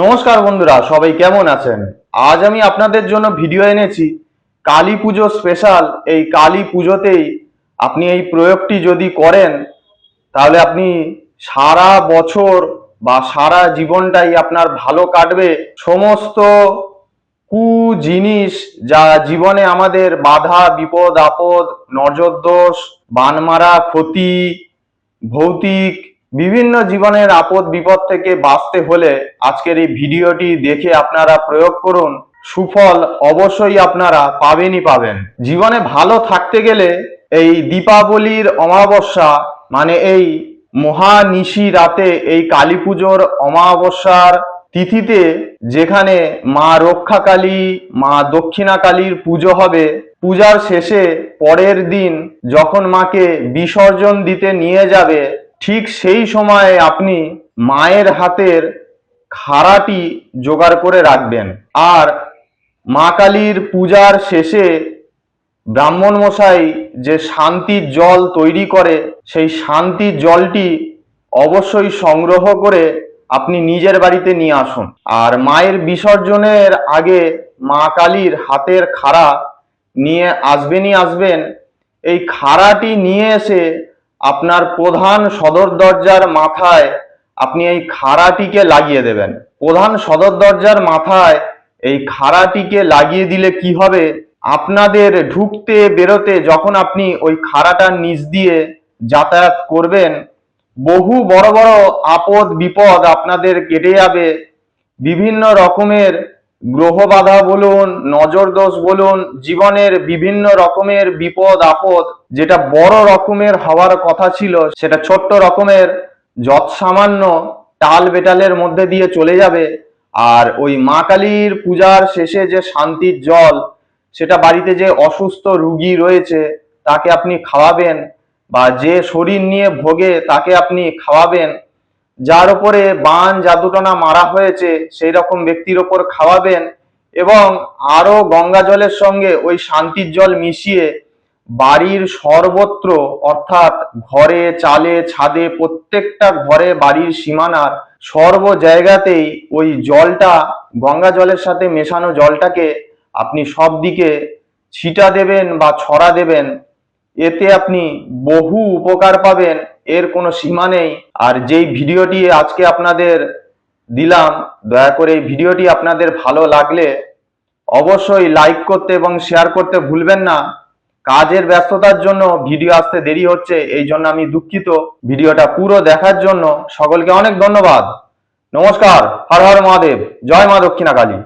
নমস্কার বন্ধুরা, সবাই কেমন আছেন? আজ আমি আপনাদের জন্য ভিডিও এনেছি কালী পুজো স্পেশাল এই কালী পুজোতেই আপনি এই প্রয়োগটি যদি করেন, তাহলে আপনি সারা বছর বা সারা জীবনটাই আপনার ভালো কাটবে। সমস্ত কু জিনিস যা জীবনে আমাদের বাধা, বিপদ, আপদ, নজর দোষ, বানমারা, ক্ষতি, ভৌতিক বিভিন্ন জীবনের আপদ বিপদ থেকে বাঁচতে হলে আজকের এই ভিডিওটি দেখে আপনারা প্রয়োগ করুন। সুফল অবশ্যই আপনারা পাবেনই পাবেন। জীবনে ভালো থাকতে গেলে এই দীপাবলির অমাবস্যা মানে এই মহানিশি রাতে এই কালী পুজোর অমাবস্যার তিথিতে যেখানে মা রক্ষাকালী, মা দক্ষিণা কালীর পুজো হবে, পূজার শেষে পরের দিন যখন মাকে বিসর্জন দিতে নিয়ে যাবে ঠিক সেই সময়ে আপনি মায়ের হাতের খাড়াটি জোগাড় করে রাখবেন। আর মা কালীর পূজার শেষে ব্রাহ্মণ মশাই যে শান্তির জল তৈরি করে, সেই শান্তির জলটি অবশ্যই সংগ্রহ করে আপনি নিজের বাড়িতে নিয়ে আসুন। আর মায়ের বিসর্জনের আগে মা কালীর হাতের খাড়া নিয়ে আসবেনই আসবেন। এই খাড়াটি নিয়ে এসে আপনার প্রধান সদর দরজার মাথায় আপনি এই খাড়াটিকে লাগিয়ে দেবেন। প্রধান সদর দরজার মাথায় এই খাড়াটিকে লাগিয়ে দিলে কি হবে? আপনাদের ঢুকতে বেরোতে যখন আপনি ওই খাড়াটার নিচ দিয়ে যাতায়াত করবেন, বহু বড় বড় আপদ বিপদ আপনাদের কেটে যাবে। বিভিন্ন রকমের গ্রহ বাধা বলুন নজর দোষ বলুন, জীবনের বিভিন্ন রকমের বিপদ, আপদ, যেটা বড় রকমের হওয়ার কথা ছিল, সেটা ছোট্ট রকমের যৎ সামান্য টাল বেটালের মধ্যে দিয়ে চলে যাবে, আর ওই মা কালীর পূজার শেষে যে শান্তির জল, সেটা বাড়িতে যে অসুস্থ রুগী রয়েছে, তাকে আপনি খাওয়াবেন, বা যে শরীর নিয়ে ভোগে, তাকে আপনি খাওয়াবেন যার উপরে বান জাদুটনা মারা হয়েছে, সেই রকম ব্যক্তির ওপর খাওয়াবেন এবং আরও গঙ্গা জলের সঙ্গে ওই শান্তির জল মিশিয়ে বাড়ির সর্বত্র, অর্থাৎ ঘরে, চালে, ছাদে, প্রত্যেকটা ঘরে বাড়ির সীমানার সর্ব জায়গাতেই ওই জলটা, গঙ্গা জলের সাথে মেশানো জলটাকে আপনি সব দিকে ছিটা দেবেন বা ছড়া দেবেন। এতে আপনি বহু উপকার পাবেন। এর কোনো সীমা নেই। আর যেই ভিডিওটি আজকে আপনাদের দিলাম, দয়া করে এই ভিডিওটি আপনাদের ভালো লাগলে অবশ্যই লাইক করতে এবং শেয়ার করতে ভুলবেন না। কাজের ব্যস্ততার জন্য ভিডিও আসতে দেরি হচ্ছে, এই জন্য আমি দুঃখিত। ভিডিওটা পুরো দেখার জন্য সকলকে অনেক ধন্যবাদ। নমস্কার, হর হর মহাদেব। জয় মা দক্ষিণা কালী